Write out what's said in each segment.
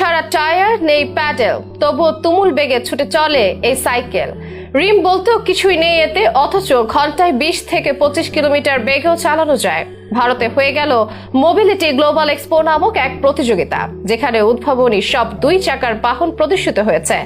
ছাড়া টায়ার, নেই প্যাডেল। তবুও তুমুল বেগে ছুটে চলে এই সাইকেল। রিম বলতেও কিছুই নেই এতে, অথচ ঘন্টায় বিশ থেকে পঁচিশ কিলোমিটার বেগেও চালানো যায়। ভারতে হয়ে গেল মোবিলিটি গ্লোবাল এক্সপো নামক এক প্রতিযোগিতা, যেখানে উদ্ভাবনী সব দুই চাকার বাহন প্রদর্শিত হয়েছে।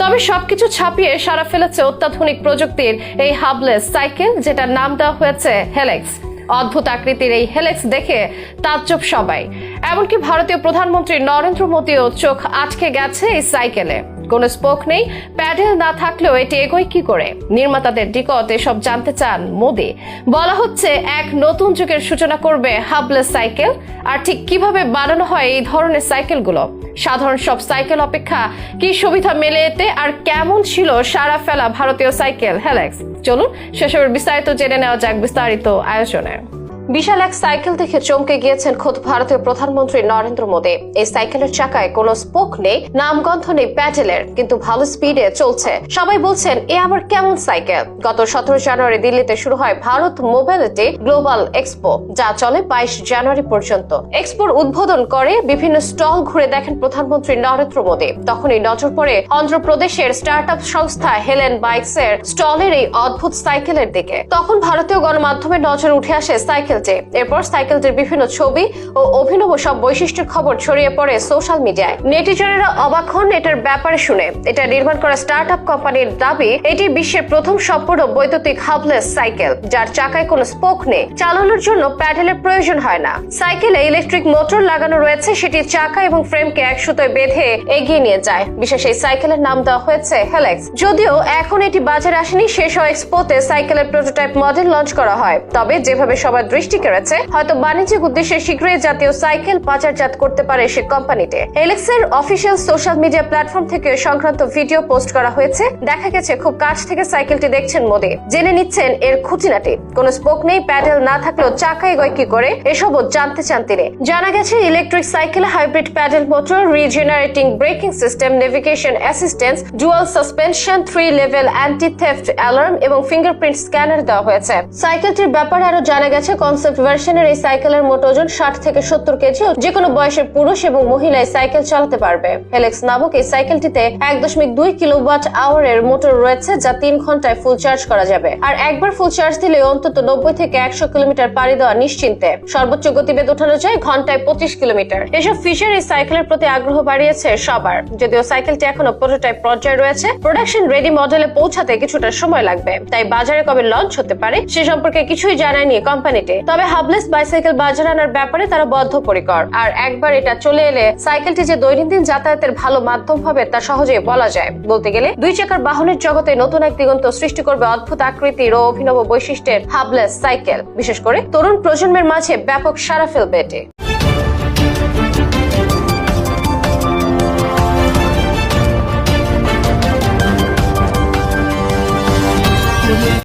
তবে সবকিছু ছাপিয়ে সারা ফেলেছে অত্যাধুনিক প্রযুক্তির এই হাবলেস সাইকেল, যেটার নাম দেওয়া হয়েছে হেলেক্স। অদ্ভুত আকৃতির এই হেলেক্স দেখে তাজ্জব সবাই। এমনকি ভারতীয় প্রধানমন্ত্রী নরেন্দ্র মোদীও চোখ আটকে গেছে এই সাইকেলে। কোনো স্পোক নেই, প্যাডেল না থাকলেও এটি এগোয় কি করে? নির্মাতাদের নিকট এসব জানতে চান মোদী। বলা হচ্ছে, এক নতুন যুগের সূচনা করবে হাবলেস সাইকেল। আর ঠিক কীভাবে বানানো হয় এই ধরনের সাইকেলগুলো? সাধারণ সব সাইকেল অপেক্ষা কি সুবিধা মেলে এতে? আর কেমন ছিল সারা ফেলা ভারতীয় সাইকেল? হেলেক্স চলুন, সেসবের বিস্তারিত জেনে নেওয়া যাক বিস্তারিত আয়োজনে। বিশাল এক সাইকেল দেখে চমকে গিয়েছেন খোদ ভারতীয় প্রধানমন্ত্রী নরেন্দ্র মোদী। এই সাইকেলের চাকায় কোনো স্পোক নেই, নামগন্ধ নেই, প্যাডেলের, কিন্তু ভালো স্পিডে চলছে। সবাই বলছেন, এ আবার কেমন সাইকেল? গত সতেরো জানুয়ারি দিল্লিতে শুরু হয় ভারত মোবিলিটি গ্লোবাল এক্সপো, যা চলে বাইশ জানুয়ারি পর্যন্ত। এক্সপোর উদ্বোধন করে বিভিন্ন স্টল ঘুরে দেখেন প্রধানমন্ত্রী নরেন্দ্র মোদী। তখনই নজর পড়ে অন্ধ্রপ্রদেশের স্টার্ট আপ সংস্থা হেলেন বাইকস এর স্টলের এই অদ্ভুত সাইকেলের দিকে। তখন ভারতীয় গণমাধ্যমে নজর উঠে আসে সাইকেলটি। এরপর সাইকেলটির বিভিন্ন ছবি ও অভিনব সব বৈশিষ্ট্যের খবর ছড়িয়ে পড়ে সোশ্যাল মিডিয়ায়। নেটিজনেরা অবাক হন এটার ব্যাপারে শুনে। এটা নির্মাণ করা স্টার্ট আপ কোম্পানির দাবি, এটি বিশ্বের প্রথম সম্পূর্ণ বৈদ্যুতিক হাবলেস সাইকেল, যার চাকায় কোনো স্পোক নেই। চালানোর জন্য প্যাডেলের প্রয়োজন হয় না। সাইকেলে ইলেকট্রিক মোটর লাগানো রয়েছে, সেটি চাকা এবং ফ্রেমকে এক সুতোয় বেঁধে এগিয়ে নিয়ে যায়। বিশেষ এই সাইকেলের নাম দেওয়া হয়েছে হেলেক্স। যদিও এখন এটি বাজারে আসেনি শেষ হয় এক্সপোতে সাইকেলের প্রোটোটাইপ মডেল লঞ্চ করা হয়। তবে যেভাবে সবার দৃষ্টি কেড়েছে হয়তো বাণিজ্যিক উদ্দেশ্যে শীঘ্রই জাতীয় সাইকেল বাজারজাত করতে পারে সে কোম্পানিতে। এলেক্স এর অফিসিয়াল সোশ্যাল মিডিয়া প্ল্যাটফর্ম থেকে সংক্রান্ত ভিডিও পোস্ট করা হয়েছে। দেখা গেছে, খুব কাছ থেকে সাইকেলটি দেখছেন মোদী। জেনে নিচ্ছেন এর খুঁটিনাটি। কোনো স্পোক নেই, প্যাডেল না থাকলেও চাকা এগোয় কি করে, এসবও জানতে চান তিনি। জানা গেছে, electric cycle, hybrid pedal motor regenerating braking system navigation assistance dual suspension three level anti theft alarm এবং ফিঙ্গারপ্রিন্ট স্ক্যানার দেওয়া হয়েছে। সাইকেলটির ব্যাপারে আরও জানা গেছে কনসেপ্ট ভার্সনের এই সাইকেলের মোট ওজন ষাট থেকে সত্তর কেজি যে কোনো বয়সের পুরুষ এবং মহিলা এই সাইকেল চালাতে পারবে। হেলেক্স নামক এই সাইকেলটিতে এক দশমিক দুই কিলোওয়াট আওয়ারের মোটর রয়েছে যা তিন ঘন্টায় ফুল চার্জ করা যাবে। আর একবার ফুল চার্জ দিলে অন্তত নব্বই থেকে একশো কিলোমিটার পাড়ি দেওয়া নিশ্চিন্তে। সর্বোচ্চ গতিবেগ ওঠানো যায় ঘন্টায় পঁচিশ কিলোমিটার। এসব ফিচার এই সাইকেলের প্রতি আগ্রহ বাড়িয়েছে সবার। যদিও সাইকেলটি এখনও প্রোটোটাইপ পর্যায়ে রয়েছে প্রোডাকশন রেডি মডেলে পৌঁছাতে কিছুটা সময় লাগবে। তাই বাজারে কবে লঞ্চ হতে পারে সে সম্পর্কে কিছুই জানায়নি কোম্পানিটি তবে হাবলেস বাইসাইকেল বাজার আনার ব্যাপারে তারা বদ্ধপরিকর। আর একবার এটা চলে এলে সাইকেলটি যে দৈনন্দিন যাতায়াতের ভালো মাধ্যম হবে তা সহজে বলা যায়। বলতে গেলে, দুই চাকার বাহনের জগতে নতুন এক দিগন্ত সৃষ্টি করবে অদ্ভুত আকৃতির ও অভিনব বৈশিষ্ট্যের হাবলেস সাইকেল। বিশেষ করে তরুণ প্রজন্মের মাঝে ব্যাপক সারা ফেলবে এটি।